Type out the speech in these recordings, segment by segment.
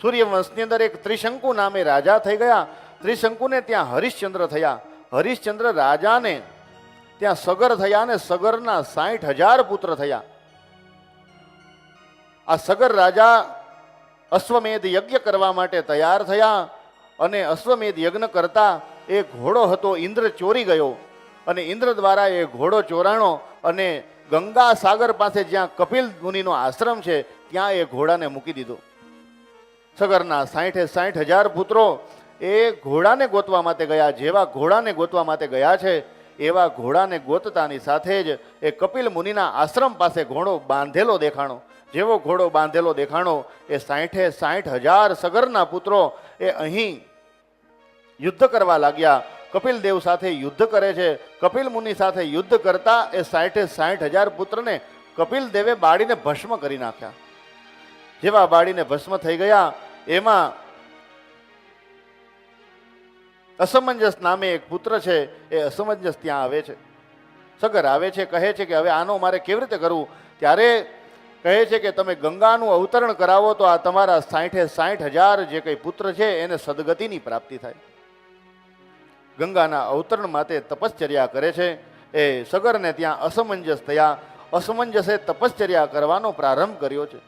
સૂર્યવંશની અંદર એક ત્રિશંકુ નામે રાજા થઈ ગયા. ત્રિશંકુને ત્યાં હરિશ્ચંદ્ર થયા. હરિશ્ચંદ્ર રાજાને ત્યાં સગર થયા અને સગરના સાઠ હજાર પુત્ર થયા. આ સગર રાજા અશ્વમેધ યજ્ઞ કરવા માટે તૈયાર થયા અને અશ્વમેધ યજ્ઞ કરતા એ ઘોડો હતો, ઇન્દ્ર ચોરી ગયો અને ઇન્દ્ર દ્વારા એ ઘોડો ચોરાણો અને ગંગા સાગર પાસે જ્યાં કપિલ મુનિનો આશ્રમ છે, ત્યાં એ ઘોડાને મૂકી દીધો. સગરના સાઠે સાઠ હજાર પુત્રો એ ઘોડાને ગોતવા માટે ગયા, જેવા ઘોડાને ગોતવા માટે ગયા છે, એવા ઘોડાને ગોતતાની સાથે જ એ કપિલ મુનિના આશ્રમ પાસે ઘોડો બાંધેલો દેખાણો. જેવો ઘોડો બાંધેલો દેખાણો, એ સાઠે સાઠ હજાર સગરના પુત્રો એ અહીં યુદ્ધ કરવા લાગ્યા. કપિલ દેવ સાથે યુદ્ધ કરે છે. કપિલ મુનિ સાથે યુદ્ધ કરતા એ સાઠે સાઠ હજાર પુત્રને કપિલ દેવે બાળીને ભસ્મ કરી નાખ્યા. જેવા બાળીને ભસ્મ થઈ ગયા, એમાં અસમંજસ નામે એક પુત્ર છે, એ અસમંજસ ત્યાં આવે છે. સગર આવે છે, કહે છે કે હવે આનો મારે કેવી રીતે કરવું? ત્યારે કહે છે કે તમે ગંગાનું અવતરણ કરાવો તો આ તમારા સાઠે સાઠ હજાર જે કંઈ પુત્ર છે, એને સદગતિની પ્રાપ્તિ થાય. ગંગાના અવતરણ માટે તપશ્ચર્યા કરે છે, એ સગરને ત્યાં અસમંજસ થયા. અસમંજસે તપશ્ચર્યા કરવાનો પ્રારંભ કર્યો છે.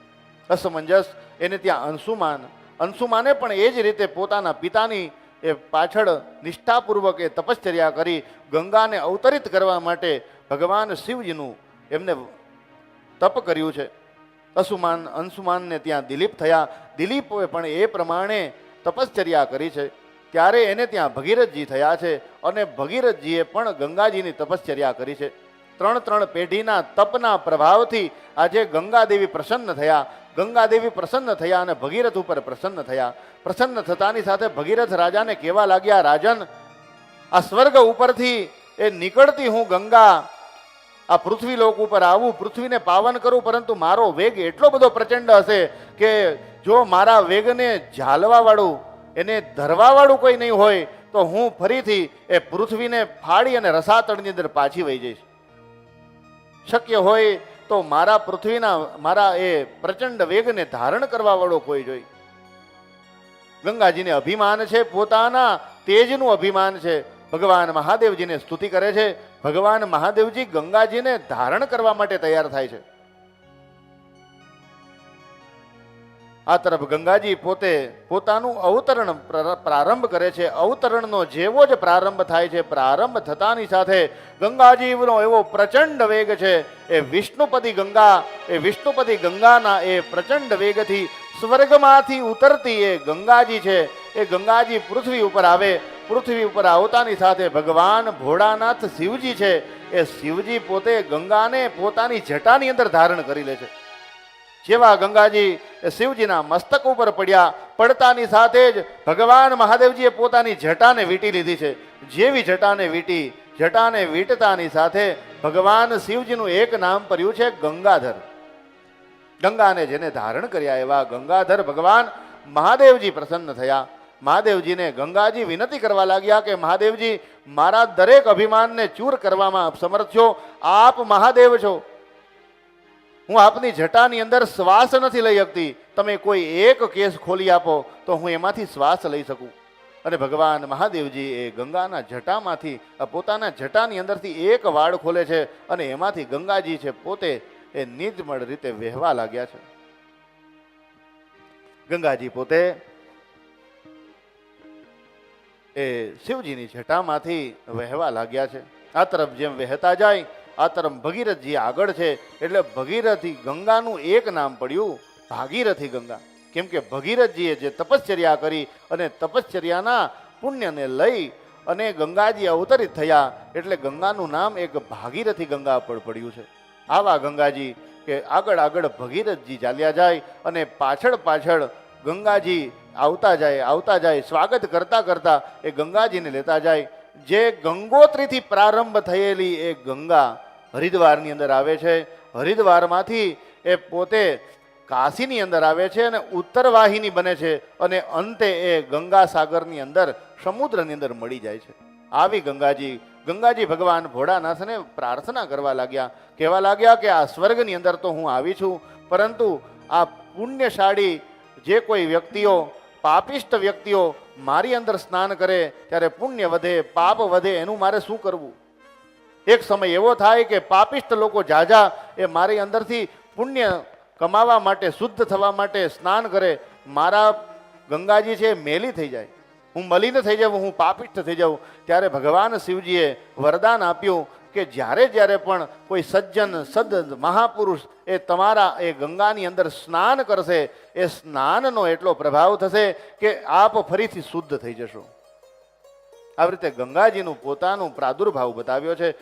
અસમંજસ, એને ત્યાં અંશુમાન. અંશુમાને પણ એ જ રીતે પોતાના પિતાની એ પાછળ નિષ્ઠાપૂર્વક એ તપશ્ચર્યા કરી ગંગાને અવતરિત કરવા માટે ભગવાન શિવજીનું એમને તપ કર્યું છે. અસુમાન અંશુમાનને ત્યાં દિલીપ થયા. દિલીપોએ પણ એ પ્રમાણે તપશ્ચર્યા કરી છે. ત્યારે એને ત્યાં ભગીરથજી થયા છે અને ભગીરથજીએ પણ ગંગાજીની તપશ્ચર્યા કરી છે. ત્રણ ત્રણ પેઢીના તપના પ્રભાવથી આજે ગંગાદેવી પ્રસન્ન થયા. ગંગાદેવી પ્રસન્ન થયા અને ભગીરથ ઉપર પ્રસન્ન થયા. પ્રસન્ન થતાની સાથે ભગીરથ રાજાને કહેવા લાગ્યા, રાજન, આ સ્વર્ગ ઉપરથી એ નીકળતી હું ગંગા. આ પૃથ્વી લોક ઉપર આવું, પૃથ્વીને પાવન કરું, પરંતુ મારો વેગ એટલો બધો પ્રચંડ હશે કે જો મારા વેગને ઝાલવાવાળું, એને ધરવાવાળું કોઈ નહીં હોય, તો હું ફરીથી એ પૃથ્વીને ફાડી અને રસાતળની અંદર પાછી વહી જઈશ. શક્ય હોય તો મારા પૃથ્વીના, મારા એ પ્રચંડ વેગને ધારણ કરવા વાળો કોઈ જોઈ. ગંગાજીને અભિમાન છે, પોતાના તેજનું અભિમાન છે. ભગવાન મહાદેવજીને સ્તુતિ કરે છે. ભગવાન મહાદેવજી ગંગાજીને ધારણ કરવા માટે તૈયાર થાય છે. આ તરફ ગંગાજી પોતે પોતાનું અવતરણ પ્ર- પ્રારંભ કરે છે. અવતરણનો જેવો જ પ્રારંભ થાય છે, પ્રારંભ થતાની સાથે ગંગાજીનો એવો પ્રચંડ વેગ છે. એ વિષ્ણુપતિ ગંગા, એ વિષ્ણુપતિ ગંગાના એ પ્રચંડ વેગથી સ્વર્ગમાંથી ઉતરતી એ ગંગાજી છે. એ ગંગાજી પૃથ્વી ઉપર આવે. પૃથ્વી ઉપર આવતાની સાથે ભગવાન ભોળાનાથ શિવજી છે. એ શિવજી પોતે ગંગાને પોતાની જટાની અંદર ધારણ કરી લે છે. જેવા ગંગાજી શિવજીના મસ્તક ઉપર પડ્યા, પડતાની સાથે જ ભગવાન મહાદેવજીએ પોતાની જટાને વીંટી લીધી છે. જેવી જટાને વીંટી, જટાને વીંટતાની સાથે ભગવાન શિવજીનું એક નામ પડ્યું છે ગંગાધર. ગંગાને જેને ધારણ કર્યા એવા ગંગાધર ભગવાન મહાદેવજી પ્રસન્ન થયા. મહાદેવજીને ગંગાજી વિનંતી કરવા લાગ્યા કે, મહાદેવજી, મારા દરેક અભિમાનને ચૂર કરવામાં સમર્થ છો. આપ મહાદેવ છો. હું આપની જટાની અંદર શ્વાસ નથી લઈ શકતી. તમે કોઈ એક કેસ ખોલી આપો, તો હું એમાંથી શ્વાસ લઈ શકું. અને ભગવાન મહાદેવજી એ ગંગાના જટામાંથી પોતાના જટાની અંદરથી એક વાડ ખોલે છે અને એમાંથી ગંગાજી છે પોતે એ નિજમળ રીતે વહેવા લાગ્યા છે. ગંગાજી પોતે એ શિવજીની જટામાંથી વહેવા લાગ્યા છે. આ તરફ જેમ વહેતા જાય આ તરફ ભગીરથજી આગળ છે, એટલે ભગીરથી ગંગાનું એક નામ પડ્યું, ભાગીરથી ગંગા. કેમ કે ભગીરથજીએ જે તપશ્ચર્યા કરી અને તપશ્ચર્યાના પુણ્યને લઈ અને ગંગાજી અવતરિત થયા, એટલે ગંગાનું નામ એક ભાગીરથી ગંગા પર પડ્યું છે. આવા ગંગાજી કે આગળ આગળ ભગીરથજી ચાલ્યા જાય અને પાછળ પાછળ ગંગાજી આવતા જાય આવતા જાય, સ્વાગત કરતા કરતા એ ગંગાજીને લેતા જાય. જે ગંગોત્રીથી પ્રારંભ થયેલી એ ગંગા હરિદ્વારની અંદર આવે છે. હરિદ્વારમાંથી એ પોતે કાશીની અંદર આવે છે અને ઉત્તરવાહિની બને છે અને અંતે એ ગંગા સાગરની અંદર સમુદ્રની અંદર મળી જાય છે. આવી ગંગાજી ગંગાજી ભગવાન ભોળાનાથને પ્રાર્થના કરવા લાગ્યા. કહેવા લાગ્યા કે આ સ્વર્ગની અંદર તો હું આવી છું, પરંતુ આ પુણ્યશાળી જે કોઈ વ્યક્તિઓ પાપિષ્ટ વ્યક્તિઓ મારી અંદર સ્નાન કરે, ત્યારે પુણ્ય વધે, પાપ વધે, એનું મારે શું કરવું? એક સમય એવો થાય કે પાપિષ્ટ લોકો જાજા, એ મારી અંદરથી પુણ્ય કમાવા માટે, શુદ્ધ થવા માટે સ્નાન કરે. મારા ગંગાજી છે મેલી થઈ જાય. હું મલિન થઈ જાઉં, હું પાપિષ્ટ થઈ જાઉં. ત્યારે ભગવાન શિવજીએ વરદાન આપ્યું. કે જ્યારે જ્યારે પણ કોઈ સજ્જન, સદ, મહાપુરુષ એ તમારા એ ગંગાની અંદર સ્નાન કરશે, એ સ્નાનનો એટલો પ્રભાવ થશે કે આપ ફરીથી શુદ્ધ થઈ જશો. આવી રીતે ગંગાજીનું પોતાનું પ્રાદુર્ભાવ બતાવ્યો છે.